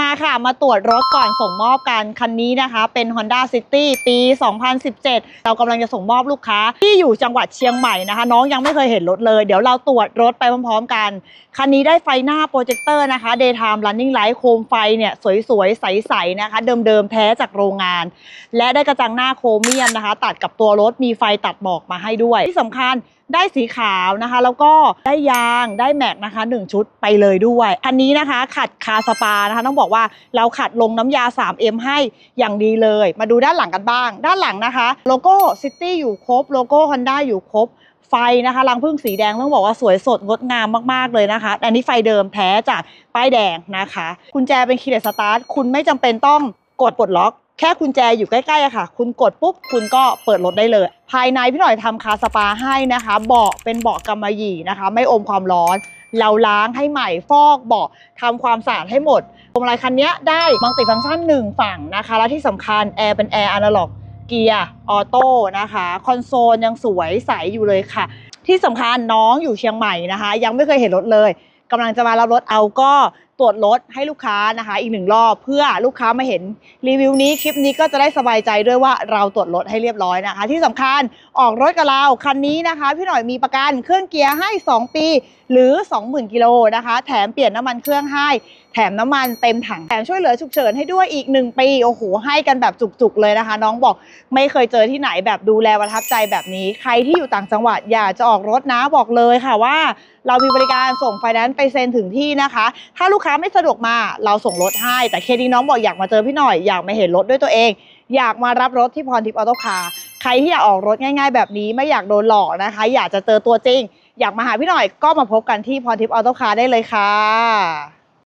มาค่ะมาตรวจรถก่อนส่งมอบกันคันนี้นะคะ เป็น Honda City ปี 2017 เรากำลังจะส่งมอบลูกค้าที่อยู่จังหวัดเชียงใหม่นะคะ น้องยังไม่เคยเห็นรถเลย เดี๋ยวเราตรวจรถไปพร้อมๆกัน คันนี้ได้ไฟหน้าโปรเจคเตอร์นะคะ Daytime Running Light โคมไฟเนี่ยสวยๆ ใสๆนะคะ เดิมๆ แท้จากโรงงาน และได้กระจังหน้าโครเมียมนะคะ ตัดกับตัวรถมีไฟตัดหมอกมาให้ด้วยที่สำคัญได้สีขาวนะคะ แล้วก็ได้ยางได้แม็กนะคะ 1 ชุดไปเลยด้วยอันนี้นะคะ ขัดคาสปานะคะ ต้องบอกว่าเราขัดลงน้ำยา 3M ให้อย่างดีเลย มาดูด้านหลังกันบ้าง ด้านหลังนะคะ โลโก้ซิตี้อยู่ครบ โลโก้ Honda อยู่ครบไฟนะคะรังพึ่งสีแดงต้องบอกว่าสวยสดงดงามมากๆเลยนะคะ อันนี้ไฟเดิมแท้จากป้ายแดงนะคะกุญแจเป็นคีย์เลสสตาร์ทคุณไม่จำเป็นต้องกดปลดล็อก แค่กุญแจอยู่ใกล้ๆอะค่ะ คุณกดปุ๊บ คุณก็เปิดรถได้เลย ภายในพี่หน่อยทำคาสปาให้นะคะ เบาะเป็นเบาะกำมะหยี่นะคะ ไม่อมความร้อน เราล้างให้ใหม่ฟอกเบาะทำความสะอาดให้หมดพวงมาลัยคันนี้ได้มัลติฟังก์ชันหนึ่งฝั่งนะคะ และที่สำคัญแอร์เป็นแอร์อนาล็อกเกียร์ออโต้นะคะ คอนโซลยังสวยใสอยู่เลยค่ะ ที่สำคัญน้องอยู่เชียงใหม่นะคะ ยังไม่เคยเห็นรถเลยกำลังจะมารับรถเอาก็ ตรวจรถให้ลูกค้านะคะ อีกหนึ่งรอบเพื่อลูกค้ามาเห็นรีวิวนี้คลิปนี้ก็จะได้สบายใจด้วยว่าเราตรวจรถให้เรียบร้อยนะคะ ที่สำคัญออกรถกับเราคันนี้นะคะ พี่หน่อยมีประกันเครื่องเกียร์ให้ 2 ปี หรือ 20,000กิโลนะคะ แถมเปลี่ยนน้ำมันเครื่องให้แถมน้ำมันเต็มถังแถมช่วยเหลือฉุกเฉินให้ด้วยอีก 1 ปีโอ้โหให้กันแบบจุกๆเลยนะคะ น้องบอกไม่เคยเจอที่ไหนแบบดูแลประทับใจแบบนี้ ใครที่อยู่ต่างจังหวัดอยากจะออกรถนะบอกเลยค่ะว่า เรามีบริการส่งไฟแนนซ์ไปเซ็นถึงที่นะคะ ถ้าลูกค้าาไม่สะดวกมาเราส่งรถให้ แต่เคสนี้น้องบอกอยากมาเจอพี่หน่อยอยากมาเห็นรถด้วยตัวเอง อยากมารับรถที่พรทิพย์ออโต้คาร์ใครที่อยากออกรถง่าย ๆ แบบนี้ไม่อยากโดนหลอกนะคะ อยากจะเจอตัวจริง อยากมาหาพี่หน่อยก็มาพบกันที่พรทิพย์ออโต้คาร์ได้เลยค่ะ